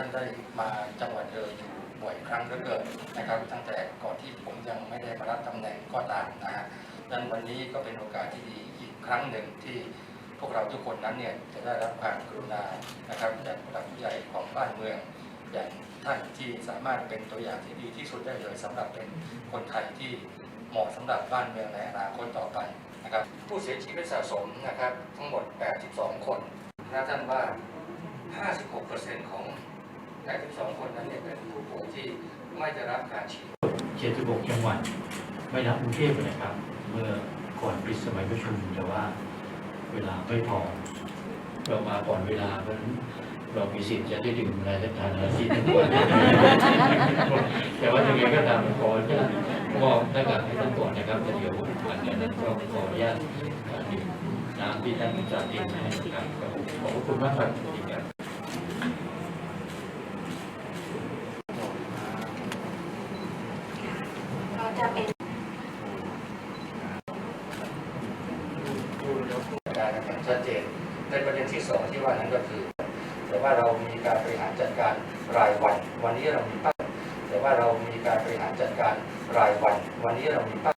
ท่านได้มาจังหวัดเลยอยู่บ่อยครั้งเหลือเกินนะครับ ตั้งแต่ก่อนที่ผมยังไม่ได้มารับตำแหน่งก็ตามนะฮะดังนั้นวันนี้ก็เป็นโอกาสที่ดีอีกครั้งหนึ่งที่พวกเราทุกคนนั้นเนี่ยจะได้รับความกรุณานะครับจากผู้หลักผู้ใหญ่ของบ้านเมือง อย่างท่านที่สามารถเป็นตัวอย่างที่ดีที่สุดได้เลยสำหรับเป็นคนไทยที่เหมาะสำหรับบ้านเมืองในอนาคตต่อไปนะครับ ผู้เสียชีวิตสะสมนะครับ ทั้งหมด 82 คนนะท่านว่า 56%ของ 82คนนั้นเนี่ยเป็นผู้ป่วยที่ไม่ได้รับการฉีด76จังหวัดไม่นับกรุงเทพนะครับ เมื่อก่อนปิดสมัยประชุมแต่ว่าเวลาไม่พอเรามาก่อนเวลาเพราะฉะนั้นเรามีสิทธิ์จะได้ดื่มอะไรสักทานอะไรที่ทุกวันแต่ว่ายังไงก็ตามขออนุญาตมอบหน้ากากให้ท่านก่อนนะครับแต่เดี๋ยวหลังจากนั้นก็ขออนุญาตดื่มน้ำที่ท่านจัดเองนะครับขอบคุณมากครับสวัสดีครับ ก็ จะเป็นการกันอย่างชัดเจน ในประเด็นที่สองที่ว่านั้นก็คือ แต่ว่าเรามีการบริหารจัดการรายวัน วันนี้เรามีเป้าแต่ว่าเรามีการบริหารจัดการรายวัน วันนี้เรามีเป้า